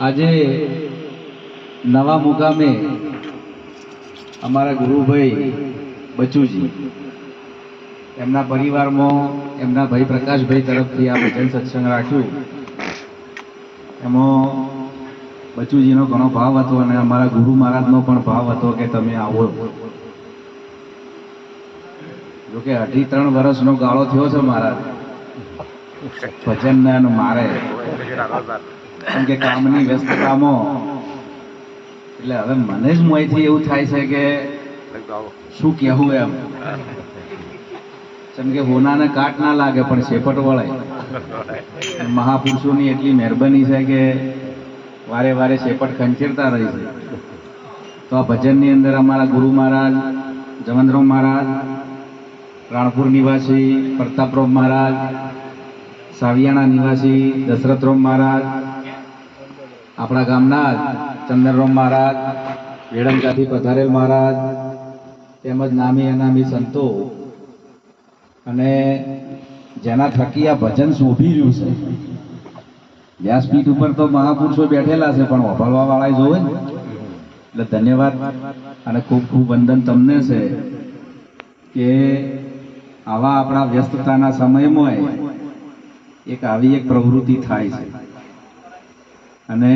આજે નવા મુકામે અમારા ગુરુભાઈ બચુજી, એમના પરિવારમાં એમના ભાઈ પ્રકાશભાઈ તરફથી આ ભજન સત્સંગ રાખ્યું. એમાં બચુજીનો ઘણો ભાવ હતો અને અમારા ગુરુ મહારાજનો પણ ભાવ હતો કે તમે આવો. જોકે અઢી ત્રણ વર્ષનો ગાળો થયો છે મારા ભજન ને મારે. કેમ કે કામની વ્યસ્તતામાં એટલે હવે મને જ મોંથી એવું થાય છે કે શું કહેવું એમ. જેમ કે હોનાને કાટ ના લાગે, પણ શેપટ વળાય મહાપુરુષોની એટલી મહેરબાની છે કે વારે વારે શેપટ ખંચેરતા રહી છે. તો આ ભજનની અંદર અમારા ગુરુ મહારાજ જમનરામ મહારાજ રાણપુર નિવાસી પ્રતાપરાવ મહારાજ, સાવિયાણા નિવાસી દશરથરામ મહારાજ, આપણા ગામના જ ચંદનરામ મહારાજ વેડમકાથી પધારેલ મહારાજ, તેમજ નામી અનામી સંતો. અને જેના થકી આ ભજન શોભી રહ્યું છે. વ્યાસપીઠ ઉપર તો મહાપુરુષો બેઠેલા છે, પણ વભાળવા વાળા જોવે ને. એટલે ધન્યવાદ અને ખૂબ ખૂબ વંદન તમને છે કે આવા આપણા વ્યસ્તતાના સમયમાં એક આવી એક પ્રવૃત્તિ થાય છે. અને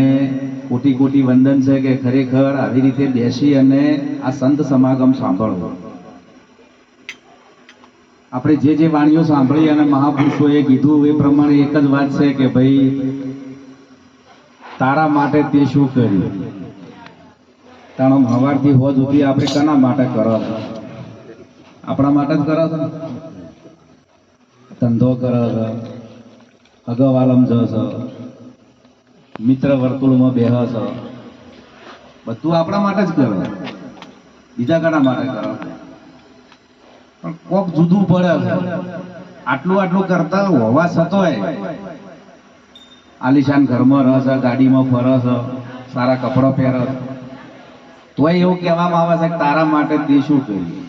કોટી કોટી વંદન છે કે ખરેખર આવી રીતે બેસી અને આ સંત સમાગમ સાંભળવો. આપણે જે જે વાણીઓ સાંભળી અને મહાપુરુષોએ કીધું એ પ્રમાણે એક જ વાત છે કે ભાઈ, તારા માટે તે શું કર્યું? તાણો સવારથી હોજ સુધી આપણે કના માટે કરો આપણા માટે જ કરો છો? ધંધો કરો છો? અગવાલમ જો છો? મિત્ર વર્તુળમાં બેહ છો? બધું આપણા માટે જ કરો. બીજા ઘણા માટે કરો? પણ કોક જુદું પડે આટલું આટલું કરતા હોવા છતોય. આલિશાન ઘરમાં રહ છે, ગાડીમાં ફરો છો, સારા કપડાં પહેરો છો. તોય એવું કહેવામાં આવે છે કે તારા માટે તે શું કર્યું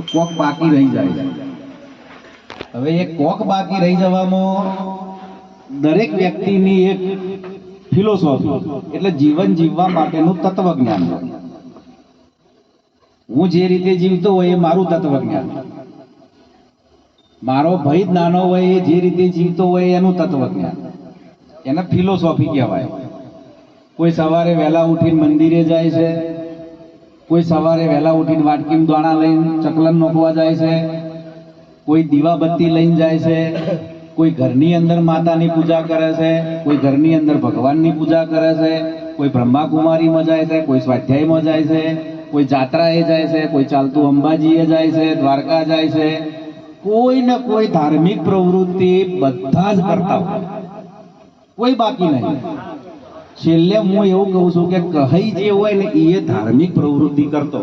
તો કોક બાકી રહી જાય. હવે એ કોક બાકી રહી જવામાં દરેક વ્યક્તિની એક ફિલોસોફી એટલે જીવન જીવવા માટેનું તત્વજ્ઞાન. હું જે રીતે જીવતો હોય એ મારું તત્વજ્ઞાન. મારો ભય જ નાનો હોય એ જે રીતે જીવતો હોય એનું તત્વજ્ઞાન. એને ફિલોસોફી કહેવાય. કોઈ સવારે વહેલા ઉઠીને મંદિરે જાય છે કોઈ સવારે વહેલા ઉઠીને વાટકીમ દ્વારા લઈને ચકલન નોખવા જાય છે, કોઈ દીવાબત્તી લઈને જાય છે, કોઈ ઘરની અંદર માતાની પૂજા કરે છે, કોઈ ઘરની અંદર ભગવાનની પૂજા કરે છે, કોઈ બ્રહ્માકુમારીમાં જાય છે, કોઈ સ્વાધ્યાયમાં જાય છે, કોઈ જાત્રાએ જાય છે, કોઈ ચાલતું અંબાજીએ જાય છે, દ્વારકા જાય છે. કોઈ ને કોઈ ધાર્મિક પ્રવૃત્તિ બધા જ કરતા હોય. કોઈ બાકી નહીં. છેલ્લે હું એવું કહું છું કે કહી જે હોય ને એ ધાર્મિક પ્રવૃત્તિ કરતો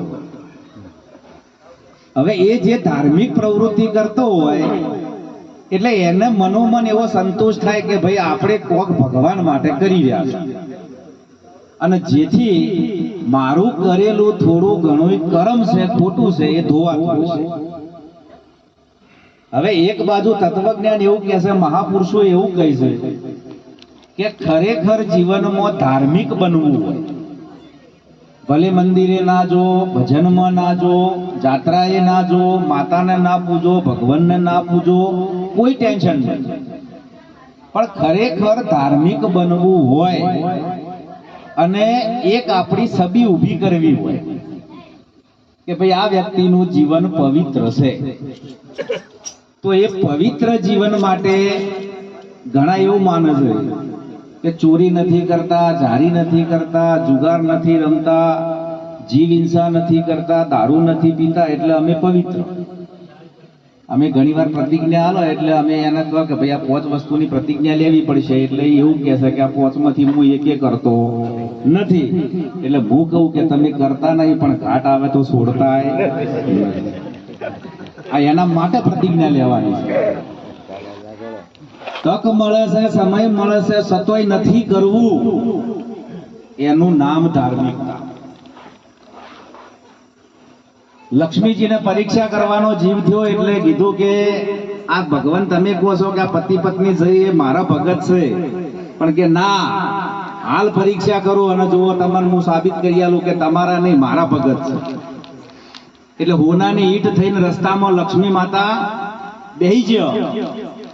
હવે એ જે ધાર્મિક પ્રવૃત્તિ કરતો હોય, એટલે એને મનોમન એવો સંતોષ થાય કે ભાઈ આપણે કોક ભગવાન માટે કરી રહ્યા છે અને જેથી મારું કરેલું થોડું ઘણું કરમ છે, ખોટું છે, એ ધોવાતું છે હવે એક બાજુ તત્વજ્ઞાન એવું કહે છે, મહાપુરુષો એવું કહે છે કે ખરેખર જીવનમાં ધાર્મિક બનવું હોય. ભલે મંદિરે ના જો, ભજનમાં ના જો, જાત્રાએ ના જો, માતાને ના પૂજો, ભગવાનને ના પૂજો, કોઈ ટેન્શન નહીં. પણ ખરેખર ધાર્મિક બનવું હોય અને એક આપણી છબી ઊભી કરવી હોય કે ભાઈ આ વ્યક્તિનું જીવન પવિત્ર છે. તો એ પવિત્ર જીવન માટે ઘણા એવું માને છે કે ચોરી નથી કરતા જારી નથી કરતા, જુગાર નથી રમતા, જીવ હિંસા નથી કરતા, દારૂ નથી પીતા, એટલે અમે પવિત્ર. અમે ઘણીવાર પ્રતિજ્ઞા આલો, એટલે અમે એને કહો કે ભાઈ આ પોચ વસ્તુની પ્રતિજ્ઞા લેવી પડશે, એટલે એવું કહેશે કે આ પોચમાંથી હું એકે કરતો નથી. એટલે હું કહું કે તમે કરતા નહીં, પણ ઘાટ આવે તો છોડતા આ એના માટે પ્રતિજ્ઞા લેવાની છે. તક મળે છે, સમય મળે છે, સતોય નથી કરવું. એનું નામ ધાર્મિકતા. લક્ષ્મીજીને પરીક્ષા કરવાનો જીવ થયો એટલે કીધું કે, આ ભગવાન તમે કહો છો કે આ પતિ પત્ની જઈ એ મારા ભગત છે. પણ કે ના, હાલ પરીક્ષા કરો અને જુઓ તમને હું સાબિત કરી આલું કે તમારા નહીં, મારા ભગત છે. એટલે હોનાની ઈટ થઈને રસ્તામાં લક્ષ્મી માતા બેહી ગયો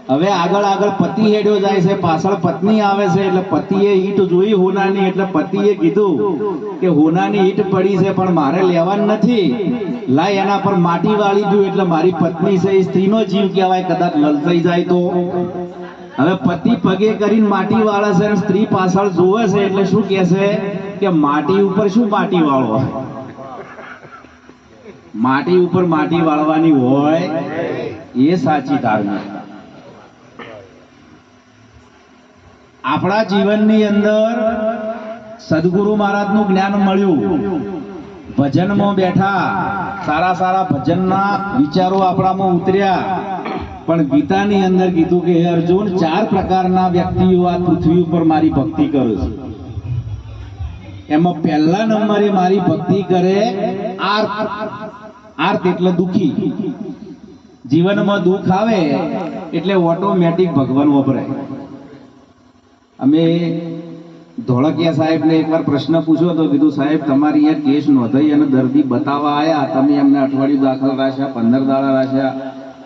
હવે આગળ આગળ પતિ હેડ્યો જાય છે, પાછળ પત્ની આવે છે, એટલે પતિએ ઈટ જોઈ હોનાની, એટલે પતિએ કીધું કે હોનાની ઈટ પડી છે, પણ મારે લેવાની નથી. લાય એના પર માટી વાળી દઉં, એટલે મારી પત્ની છે, એ સ્ત્રીનો જીવ કહેવાય, કદાચ લલચાઈ જાય તો. હવે પતિ પગે કરીને માટી વાળે છે અને સ્ત્રી પાછળ જોવે છે, એટલે શું કહે છે કે માટી ઉપર શું માટી વાળો? માટી ઉપર માટી વાળવાની હોય, એ સાચી ધાર્મિક આપણા જીવનની અંદર સદગુરુ મહારાજનું જ્ઞાન મળ્યું. ભજનમાં બેઠા સારા સારા ભજનના વિચારો આપણામાં ઉતર્યા. પણ ગીતાની અંદર કીધું કે અર્જુન, ચાર પ્રકારના વ્યક્તિઓ આ પૃથ્વી ઉપર મારી ભક્તિ કરે છે. એમાં પહેલા નંબરે મારી ભક્તિ કરે આર્ત. આર્થ એટલે દુખી. જીવનમાં દુઃખ આવે એટલે ઓટોમેટિક ભગવાન વપરાય. અમે ધોળકિયા સાહેબને એકવાર પ્રશ્ન પૂછ્યો તો કીધું, સાહેબ, તમારી અહીંયા કેસ નોંધાઈ અને દર્દી બતાવવા આવ્યા તમે એમને અઠવાડિયું દાખલ રાખ્યા, પંદર દાડા રાખ્યા,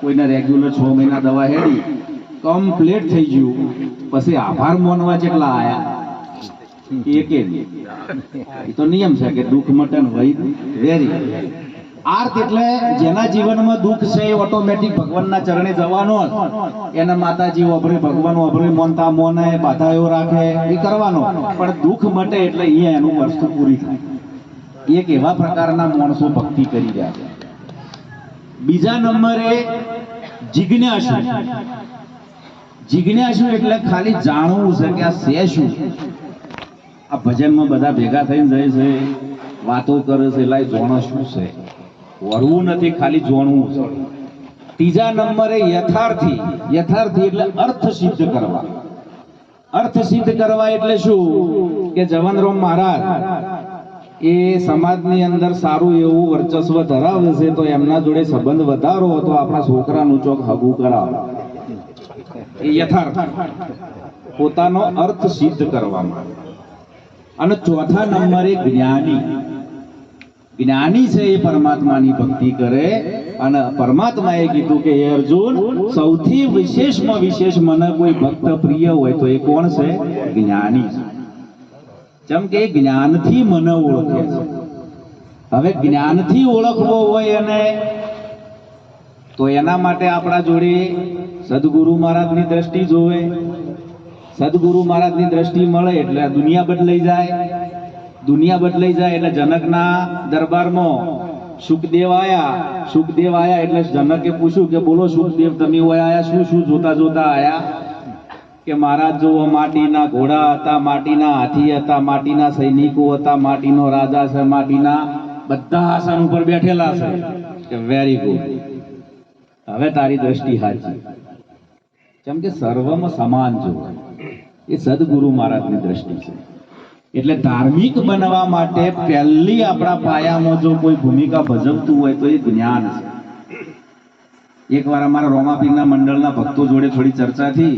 કોઈને રેગ્યુલર છ મહિના દવા હેડી. કમ્પ્લીટ થઈ ગયું. પછી આભાર માનવા જેટલા આવ્યા એકે તો નિયમ છે કે દુઃખ મટન વૈદ વેરી. આર્ત એટલે જેના જીવનમાં દુઃખ છે એ ઓટોમેટિક ભગવાનના ચરણે જવાનો એના માતાજી વાપરે ભગવાન વાપરે મોનતા મોને, બાધાઓ રાખે, એ કરવાનો. પણ દુઃખ મટે એટલે અહીંયા એનું વસ્તુ પૂરી થાય. એક એવા પ્રકારના માણસો ભક્તિ કરી રહ્યા છે. બીજા નંબરે જિજ્ઞાસુ. જિજ્ઞાસુ એટલે ખાલી જાણવું છે કે આ છે શું? આ ભજનમાં બધા ભેગા થઈને જાય છે, વાતો કરે છે એટલે જાણો શું છે? વરવું નથી, ખાલી જોણવું ત્રીજા નંબરે યથાર્થી યથાર્થી એટલે અર્થ સિદ્ધ કરવા. અર્થ સિદ્ધ કરવા એટલે શું? કે જવનરામ મહારાજ, એ સમાજની અંદર સારું એવું વર્ચસ્વ ધરાવે છે તો એમના જોડે સંબંધ વધારો તો આપણા છોકરાનું ચોક હગું કરાવો. યથાર્થ. પોતાનો અર્થ સિદ્ધ કરવામાં અને ચોથા નંબરે જ્ઞાની. જ્ઞાની છે એ પરમાત્માની ભક્તિ કરે અને પરમાત્માએ કીધું કે અર્જુન, સૌથી વિશેષમાં વિશેષ મને કોઈ ભક્ત પ્રિય હોય તો એ કોણ છે? જ્ઞાની જેમ કે જ્ઞાનથી મને ઓળખે છે. હવે જ્ઞાનથી ઓળખવો હોય અને તો એના માટે આપણા જોડે સદગુરુ મહારાજની દ્રષ્ટિ જોવે. સદગુરુ મહારાજની દ્રષ્ટિ મળે એટલે દુનિયા બદલાઈ જાય. દુનિયા બદલાઈ જાય એટલે જનકના દરબારમાં સુખદેવ આયા. સુખદેવ આયા એટલે જનકે પૂછ્યું કે બોલો, સુખદેવ, તમે આયા? શું શું જોતા જોતા આયા? કે મહારાજ જો માટીના ઘોડા હતા, માટીના હાથી હતા, માટીના સૈનિકો હતા, માટીનો રાજા છે, માટીના બધા આસન ઉપર બેઠેલા છે. કે વેરી ગુડ હવે તારી દ્રષ્ટિ હાજી કેમ કે સર્વમાં સમાન જોવાય એ સદગુરુ મહારાજની દ્રષ્ટિ છે. એટલે ધાર્મિક બનવા માટે પહેલી આપણા પાયામાં જો કોઈ ભૂમિકા ભજવતું હોય તો એ જ્ઞાન છે. એકવાર અમારા રોમાપીરના મંડળના ભક્તો જોડે થોડી ચર્ચા થઈ.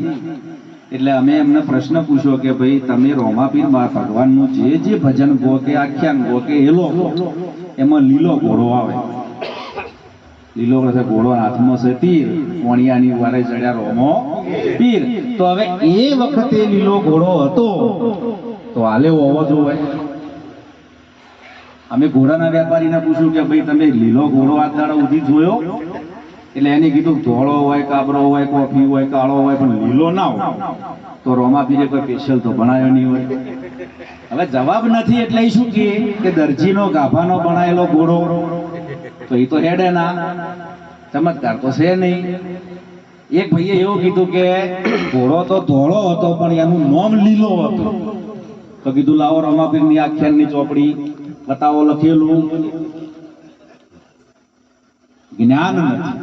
એટલે અમે એમને પ્રશ્ન પૂછ્યો કે ભાઈ, તમે રોમાપીર ભગવાનનું જે જે ભજન ગો કે આખ્યાન ગો કે એલો ગો એમાં લીલો ઘોડો આવે. લીલો છે ઘોડો હાથમાં છે તીર, કોણિયાની વારે ચડ્યા રોમો પીર. તો હવે એ વખતે લીલો ઘોડો હતો. તો હાલે હોવો જોવે અમે ઘોડાના વેપારીને પૂછ્યું કે ભાઈ, તમે લીલો ઘોડો આ દાડો ઉધી જોયો? એટલે એને કીધું, ધોળો હોય, કાબરો હોય, કોફી હોય, કાળો હોય, પણ લીલો ના હોય. તો રોમાપીરે કોઈ સ્પેશિયલ તો બનાવ્યો નહીં હોય. હવે જવાબ નથી એટલે એ શું કહે કે દરજીનો ગાભાનો બનાયેલો ઘોડો. તો એ તો હેડે ના. ચમત્કાર તો છે નહીં. એક ભાઈએ એવું કીધું કે, ઘોડો તો ધોળો હતો, પણ એનું નામ લીલો હતું. તો કીધું, લાવો રમાપીરની આખ્યાનની ચોપડી. બતાવો લખેલું. જ્ઞાન નથી.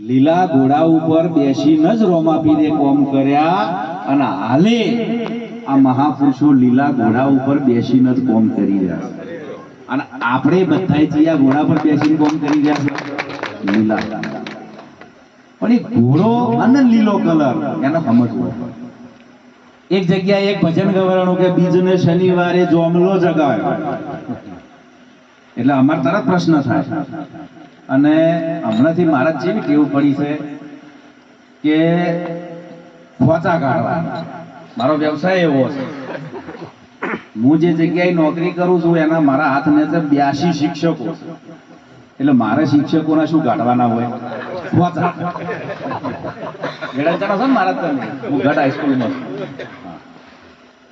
લીલા ઘોડા ઉપર બેસીને જ રોમાપીરે કોમ કર્યા અને હાલે. આ મહાપુરુષો લીલા ઘોડા ઉપર બેસીને જ કોમ કરી રહ્યા અને આપણે બધાય આ ઘોડા પર બેસીને કોમ કરી રહ્યા છે. લીલા પણ એ ઘોડો અને લીલો કલર, એને સમજવો એક જગ્યાએ એક ભજન ગવરાણું કે બીજને શનિવારે જોમલો જગાવ્યો એટલે અમારે તરત પ્રશ્ન થાય. અને હમણાંથી મારા ને કેવું પડી છે કે ખોચા કાઢવા મારો વ્યવસાય એવો છે. હું જે જગ્યાએ નોકરી કરું છું, એના મારા હાથ ને બ્યાસી શિક્ષકો. એટલે મારે શિક્ષકોના શું કાઢવાના હોય?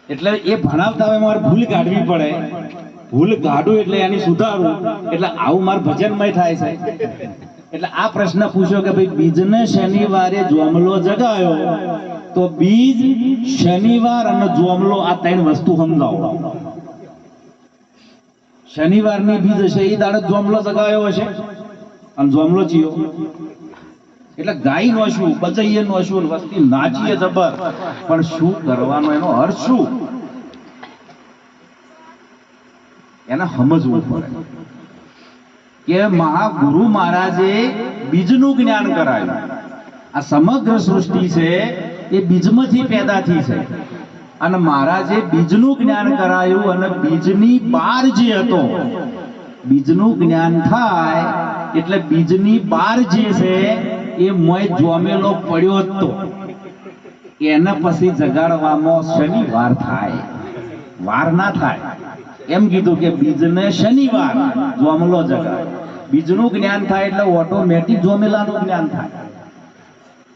એટલે એ ભણાવતા હોય મારે ભૂલ કાઢવી પડે. ભૂલ કાઢું એટલે એની સુધારું. એટલે આવું મારું ભજનમય થાય છે. એટલે આ પ્રશ્ન પૂછ્યો કે ભાઈ, બીજને શનિવારે જોમલો જગાયો, તો બીજ શનિવાર અને જોમલો આ ત્રણ વસ્તુ સમજાવો. શનિવારની બીજ હશે એ દાડે જોમલો જગાયો હશે. જોમલો ચિયો એટલે ગાઈ નો શું બચૈયે નો શું વસ્તી નાચીએ જબર. પણ શું કરવાનો એનો અર્થ શું? એને સમજવું પડે કે મહાગુરુ મહારાજે બીજનું જ્ઞાન કરાયું આ સમગ્ર સૃષ્ટિ છે એ બીજમાંથી પેદા થઈ છે. અને મહારાજે બીજનું જ્ઞાન કરાયું અને બીજની બાર જે હતો, બીજનું જ્ઞાન થાય એટલે બીજની બાર જે છે, એ મોય જોમેલો પડ્યો હતો એને પછી જગાડવામાં શનિવાર થાય. વાર ના થાય. એમ કીધું કે બીજને શનિવાર જોમલો જગાડ. બીજનું જ્ઞાન થાય એટલે ઓટોમેટિક જોમેલાનું જ્ઞાન થાય.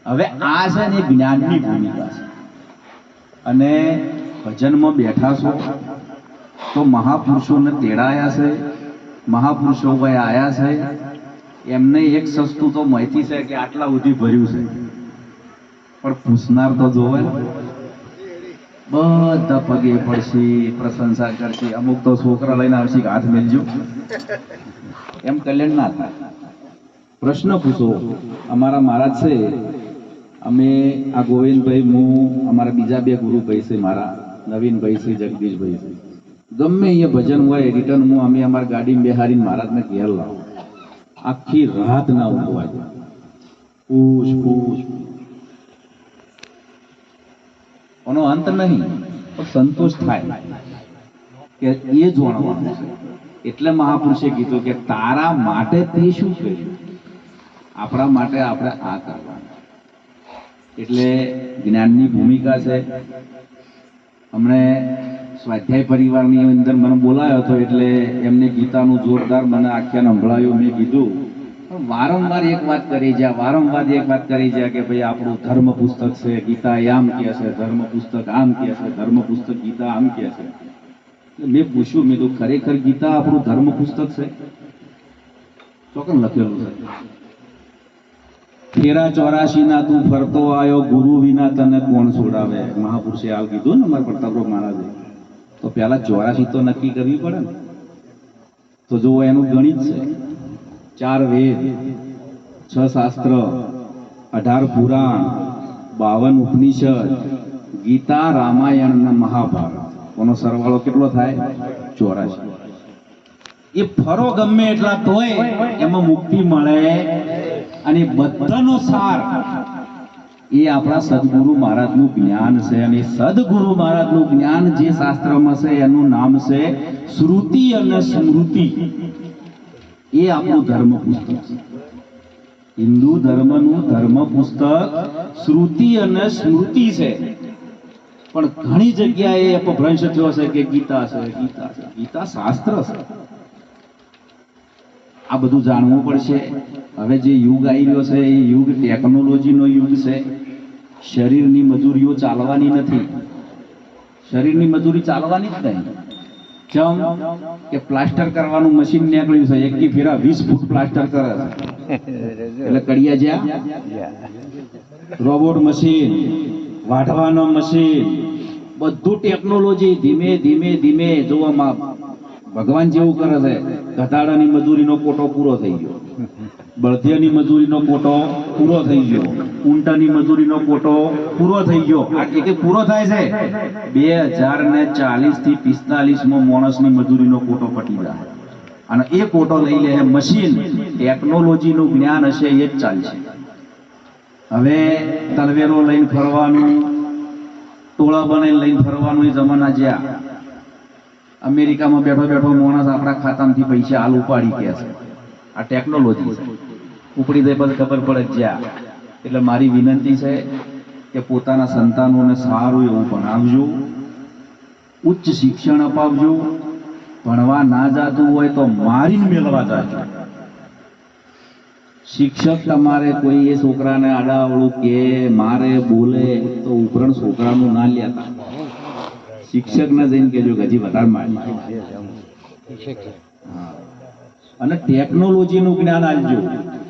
હવે આ છે ને જ્ઞાનની ભૂમિકા છે. અને ભજનમાં બેઠા છો, તો મહાપુરુષોને તેડાયા છે, મહાપુરુષો ભાઈ આયા છે એમને એક સસ્તું તો માહિતી છે કે આટલા સુધી ભર્યું છે. પણ પૂછનાર તો જોવે બધા પગે પડશે, પ્રશંસા કરશે. અમુક તો છોકરા લઈને આવશે કે હાથ મેલજો. એમ કલ્યાણ ના થાય. પ્રશ્ન પૂછો, અમારા મહારાજ છે, અમે આ ગોવિંદભાઈ, હું, અમારા બીજા બે ગુરુભાઈ છે મારા, નવીનભાઈ છે, જગદીશભાઈ છે. ગમે એ ભજન હોય રિટર્ન હું અમે અમારા ગાડીમાં બેહારીને મહારાજને ઘેર લાવો. આખી રાત ના ઉપવાસ પૂછ પૂછ. એનો અંત નહીં, પણ સંતોષ થાય. કે એ જોણવાનું છે. એટલે મહાપુરુષે કીધું કે તારા માટે તે શું કર્યું? આપણા માટે આપણે આ કરવાનું. એટલે જ્ઞાનની ભૂમિકા છે. હમણે સ્વાધ્યાય પરિવારની અંદર મને બોલાયો હતો એટલે એમને ગીતાનું જોરદાર મને આખ્યાન સંભળાયું. મેં કીધું વારંવાર એક વાત કરી જ્યાં વારંવાર એક વાત કરી જ્યાં કે ભાઈ આપણું ધર્મ પુસ્તક છે, ગીતા એ આમ કહે છે, ધર્મ પુસ્તક આમ કે છે, ધર્મ પુસ્તક ગીતા આમ કહે છે. મેં પૂછ્યું, મેં તો ખરેખર ગીતા આપણું ધર્મ પુસ્તક છે? ચોકન લખેલું છે? તેરા ચોરાશી ના તું ફરતો આવ્યો ગુરુ વિના તને કોણ છોડાવે? મહાપુરુષે આવ કીધું ને મારા પ્રતાપરાવ મહારાજે. તો પહેલા ચોરાશી તો નક્કી કરવી પડે ને. તો જુઓ, એનું ગણિત છે. ચાર વેદ, છ શાસ્ત્ર, અઢાર પુરાણ, બાવન ઉપનિષદ, ગીતા રામાયણ અને મહાભારત. કોનો સરવાળો કેટલો થાય? ચોરાશી. એ ફરો ગમે એટલા તોય એમાં મુક્તિ મળે અને બધાનો સાર એ આપણા સદગુરુ મહારાજનું જ્ઞાન છે અને સદગુરુ મહારાજનું જ્ઞાન જે શાસ્ત્રમાં છે, એનું નામ છે શ્રુતિ અને સ્મૃતિ. એ આપણું ધર્મ પુસ્તક છે. હિન્દુ ધર્મનું ધર્મ પુસ્તક શ્રુતિ અને સ્મૃતિ છે. પણ ઘણી જગ્યાએ અપભ્રંશ થયો છે કે ગીતા છે ગીતા છે, ગીતા શાસ્ત્ર છે. આ બધું જાણવું પડશે. હવે જે યુગ આવી રહ્યો છે, એ યુગ ટેકનોલોજીનો યુગ છે. શરીરની મજૂરીઓ ચાલવાની નથી. શરીરની મજૂરી ચાલવાની જ નહીં. ચમ કે પ્લાસ્ટર કરવાનું મશીન નીકળ્યું છે. એકી ફેરા વીસ ફૂટ પ્લાસ્ટર કરે એટલે કડિયા જ્યાં? રોબોટ મશીન, વાઢવાનો મશીન, બધું ટેકનોલોજી ધીમે ધીમે ધીમે જોવામાં ભગવાન જેવું કરે છે. ઘટાડાની મજૂરીનો કોટો પૂરો થઈ ગયો. બળદિયાની મજૂરીનો કોટો પૂરો થઈ ગયો. ઊંટાની મજૂરીનો કોટો પૂરો થઈ ગયો. આ પૂરો થાય છે? બે હજાર ને ચાલીસથી પિસ્તાલીસમાં માણસની મજૂરીનો કોટો પટી જાય. અને એ કોટો લઈ લે મશીન. ટેકનોલોજીનું જ્ઞાન હશે એ જ ચાલશે. હવે તલવેરો લઈને ફરવાનું, ટોળા બનાવીને લઈને ફરવાનું એ જમાના જ્યાં. અમેરિકામાં બેઠો બેઠો માણસ આપણા ખાતામાંથી પૈસા હાલ ઉપાડી ગયા છે. આ ટેકનોલોજી છે. ઉપડી દે પછી ખબર પડે જ્યાં. એટલે મારી વિનંતી છે કે પોતાના સંતાનોને સારું એવું ભણાવજો. ઉચ્ચ શિક્ષણ અપાવજો. ભણવા ના જાતું હોય તો મારીને મેળવા જાજો. શિક્ષક તમારે કોઈ એ છોકરાને આડાવડું કે મારે બોલે તો ઉપરણ છોકરાનું ના લેતા. શિક્ષકને જઈને કેજો હજી વધારે મારી અને ટેકનોલોજી નું જ્ઞાન આપજો.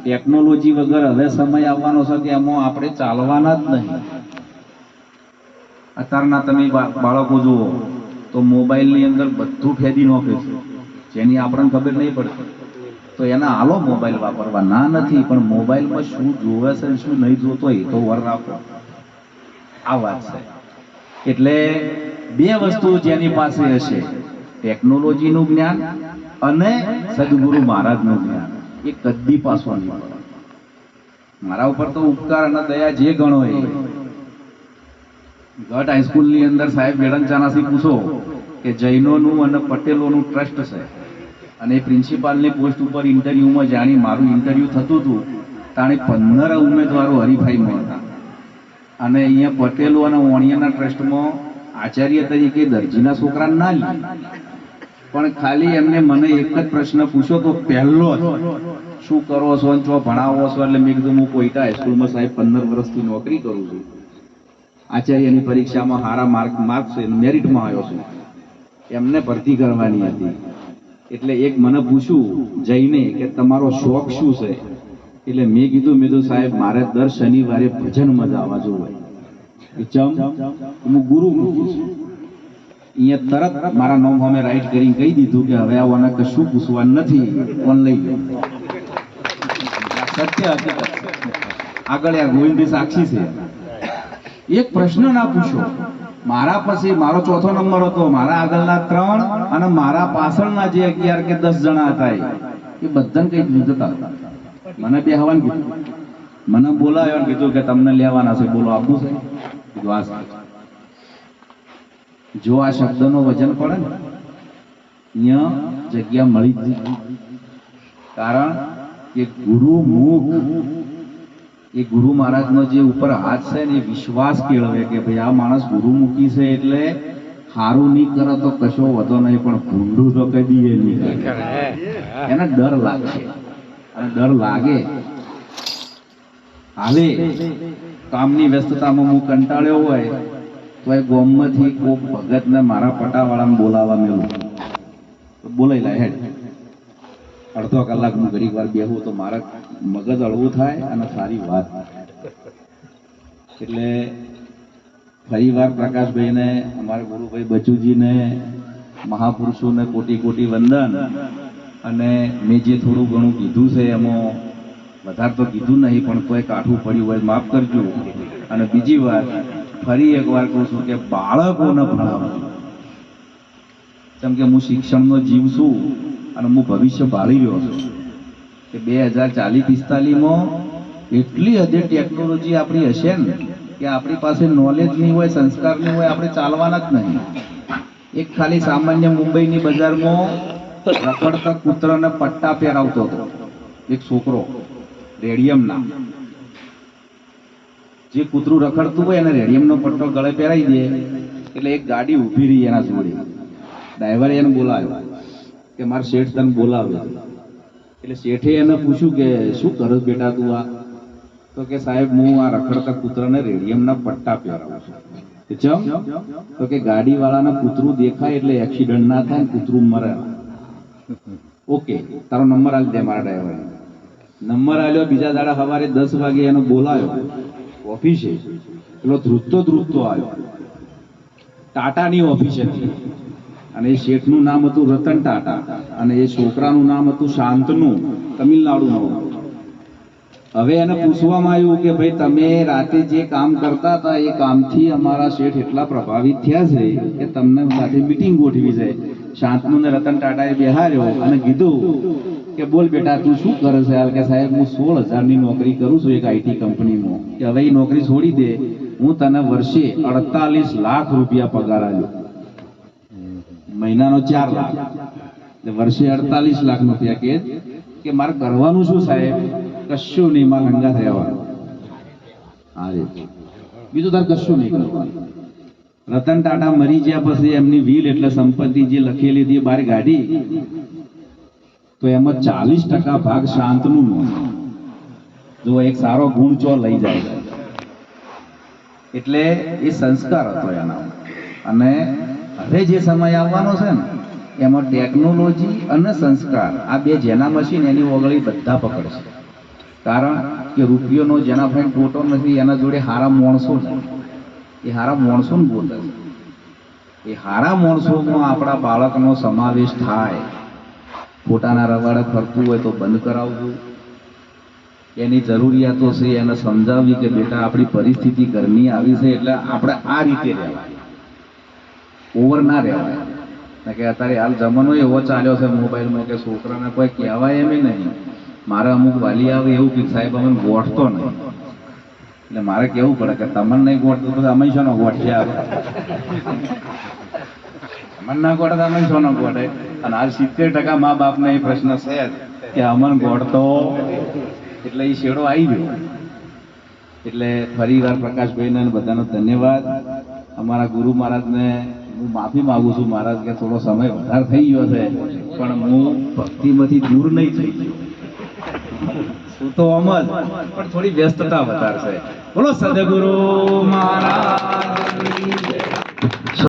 ટેકનોલોજી વગર હવે સમય આવવાનો છે કે એમાં આપણે ચાલવાના જ નહીં. અત્યારના તમે બાળકો જુઓ, તો મોબાઈલની અંદર બધું ફેદી નોખે છે. જેની આપણને ખબર નહીં પડતી. તો એના હાલો મોબાઈલ વાપરવા. ના નથી, પણ મોબાઈલમાં શું જોવે છે ને શું નહીં જોતો એ તો વર રાખો. આ વાત છે. એટલે બે વસ્તુ જેની પાસે હશે. ટેકનોલોજીનું જ્ઞાન અને સદગુરુ મહારાજનું જ્ઞાન. એ કદી પાછો નહીં. મારા ઉપર તો ઉપકાર અને દયા જે ગણો એ. ગટ હાઈસ્કૂલની અંદર સાહેબ મેડમ ચાનાસી પૂછો કે જૈનોનું અને પટેલોનું ટ્રસ્ટ છે. અને પ્રિન્સિપાલની પોસ્ટ ઉપર ઇન્ટરવ્યુમાં જાણી મારું ઇન્ટરવ્યુ થતું હતું, તાણે પંદર ઉમેદવારો હરીફાઈમાં હતા અને અહીંયા પટેલો અને વાણિયાના ટ્રસ્ટમાં આચાર્ય તરીકે દરજીના છોકરા ના લે પણ ખાલી એમને મને એક જ પ્રશ્ન પૂછ્યો તો પહેલો શું કરો છો ચો ભણાવો છો? એટલે મેં કીધું, હું કોઈટા હાઈસ્કૂલમાં સાહેબ પંદર વર્ષથી નોકરી કરું છું. આચાર્યની પરીક્ષામાં સારા માર્ક માર્ક છે મેરિટમાં આવ્યો છું. એમને ભરતી કરવાની હતી. એટલે એક મને પૂછ્યું જઈને કે તમારો શોખ શું છે? એટલે મેં કીધું મેં કીધું, સાહેબ, મારે દર શનિવારે ભજનમાં જવા જોવે કે ચમ હું ગુરુ અહીંયા તરત મારા નામ અમે રાઈટ કરીને કહી દીધું કે હવે આવવાના કશું પૂછવાનું નથી. ફોન લઈ લો. આ સત્ય હકીકત. આગળ આ ગોવિંદભાઈ સાક્ષી છે. એક પ્રશ્ન ના પૂછો. મારા પછી મારો ચોથો નંબર હતો. મારા આગળના ત્રણ અને મારા પાછળના જે અગિયાર કે દસ જણા હતા એ. બધાને કઈ દીધું મને બે હવાનું કીધું. મને બોલાવ્યો કીધું કે તમને લેવાના છે. બોલો આપવું છે. જો આ શબ્દનો વજન પડે ને અહીંયા જગ્યા મળી જ કારણ કે ગુરુ મુખ એ ગુરુ મહારાજનો જે ઉપર હાથ છે ને એ વિશ્વાસ કેળવે કે ભાઈ આ માણસ ગુરુમુખી છે એટલે સારું નહીં કરે તો કશો વધો નહીં પણ ભૂંડું તો કદી એ નહીં એને ડર લાગે. અને ડર લાગે. હાલે કામની વ્યસ્તતામાં હું કંટાળ્યો હોય, તો એ ગોમમાંથી કોક ભગતને મારા પટાવાળામાં બોલાવવા તો બોલાઈ લે, હેડ. અડધો કલાક હું ઘડીક વાર બેહું તો મારા મગજ અળવું થાય અને સારી વાત એટલે ફરી વાર પ્રકાશભાઈને, અમારા ગુરુભાઈ બચુજીને, મહાપુરુષોને કોટી કોટી વંદન. અને મેં જે થોડું ઘણું કીધું છે એમાં વધારે તો કીધું નહીં, પણ કોઈ કાઠું પડ્યું હોય માફ કરજો. અને બીજી વાત, ફરી એક વાર કહું છું કે બાળકોને ભણાવજો કેમ કે હું શિક્ષણનો જીવ છું અને હું ભવિષ્ય ભાળી રહ્યો છું કે બે હજાર ચાલીસ પિસ્તાલીસમાં એટલી હદે ટેકનોલોજી આપણી હશે ને કે આપણી પાસે નોલેજ નહીં હોય, સંસ્કાર નહીં હોય, આપણે ચાલવાના જ નહીં. એક ખાલી સામાન્ય મુંબઈની બજારમાં રખડતા કૂતરાને પટ્ટા પહેરાવતો હતો. એક છોકરો. રેડિયમના. જે કૂતરું રખડતું હોય એને રેડિયમનો પટ્ટો ગળે પહેરાવી દે, એટલે એક ગાડી ઊભી રહી એના જોડે. ડ્રાઈવરે એને બોલાવ્યો કે, મારે શેઠ તને બોલાવે. એટલે શેઠે એને પૂછ્યું કે, શું કરો બેટા તું આ? તો કે, સાહેબ, હું આ રખડતા કૂતરાને રેડિયમના પટ્ટા પહેરાવું છું. ચમ? તો કે ગાડી વાળાને કૂતરું દેખાય એટલે એક્સિડન્ટ ના થાય ને કૂતરું મરે. ઓકે, તારો નંબર આલી દે મારા ડ્રાઈવર નંબર આવ્યો બીજા દાડા સવારે દસ વાગે એનો બોલાયો. ઓફિસે. એટલો ધ્રુજતો ધ્રુજતો આવ્યો ટાટાની ઓફિસ. હતી અને એ શેઠનું નામ હતું રતન ટાટા. અને એ છોકરાનું નામ હતું શાંતનુ, તમિલનાડુનો. હવે એને પૂછવામાં આવ્યું કે ભાઈ, તમે રાતે જે કામ કરતા હતા, એ કામથી અમારા શેઠ એટલા પ્રભાવિત થયા છે કે તમને સાથે મિટિંગ ગોઠવી છે. શાંતનુ ને રતન ટાટાએ બેહાર્યો અને કીધું કે બોલ બેટા, તું શું કરે છે? હાલ કે સાહેબ, હું સોળ હજારની નોકરી કરું છું એક આઈટી કંપનીમાં. કે હવે એ નોકરી છોડી દે. હું તને વર્ષે અડતાલીસ લાખ રૂપિયા પગાર આવ્યો મહિનાનો ચાર લાખ. એટલે વર્ષે અડતાલીસ લાખ નો કે કે મારે કરવાનું શું સાહેબ? કશું નહીં, મારે રહેવાનું હા રે બીજું તારે કશું નહીં કરવાનું. રતન ટાટા મરી ગયા પછી એમની વીલ એટલે સંપત્તિ જે લખેલી હતી બહાર કાઢી. તો એમાં ચાલીસ ટકા ભાગ શાંતનું નો જો એક સારો ગુણ ચો લઈ જાય. એટલે એ સંસ્કાર હતો એના. અને હવે જે સમય આવવાનો છે ને, એમાં ટેકનોલોજી અને સંસ્કાર, આ બે જેના મશીન એની ઓગળી બધા પકડશે. કારણ કે રૂપિયોનો જેના ભાઈ ગોટો નથી, એના જોડે હારા માણસો એ હારા માણસો ને બોલે છે. એ હારા માણસોમાં આપણા બાળકનો સમાવેશ થાય. ખોટાના રવાડે ફરતું હોય તો બંધ કરાવવું એની જરૂરિયાતો છે, એને સમજાવવી કે બેટા આપણી પરિસ્થિતિ ઘરની આવી છે, એટલે આપણે આ રીતે રહેવાય. ઓવર ના રહેવાય. કે અત્યારે હાલ જમાનો એવો ચાલ્યો છે મોબાઈલમાં કે છોકરાને કોઈ કહેવાય એમ નહીં. મારે અમુક વાલી આવે એવું કે સાહેબ, અમે ગોઠતો નહીં. એટલે મારે કેવું પડે કે તમને નહીં ગોઠતું તો અમે શોનો ગોઠ્યા તમને ના ગોઠે તો અમે શોનો ગોઠે? અને હાલ સિત્તેર ટકા મા બાપને એ પ્રશ્ન છે કે અમન ગોઠતો એટલે એ શેડો આવી ગયો. એટલે ફરી વાર પ્રકાશભાઈને અને બધાનો ધન્યવાદ. અમારા ગુરુ મહારાજને હું માફી માંગુ છું મહારાજ કે થોડો સમય વધારે થઈ ગયો છે, પણ હું ભક્તિમાંથી દૂર નહીં થઈ ગયો. તો જ, પણ થોડી વ્યસ્તતા વધારે બોલો સદગુરુ મહારાજ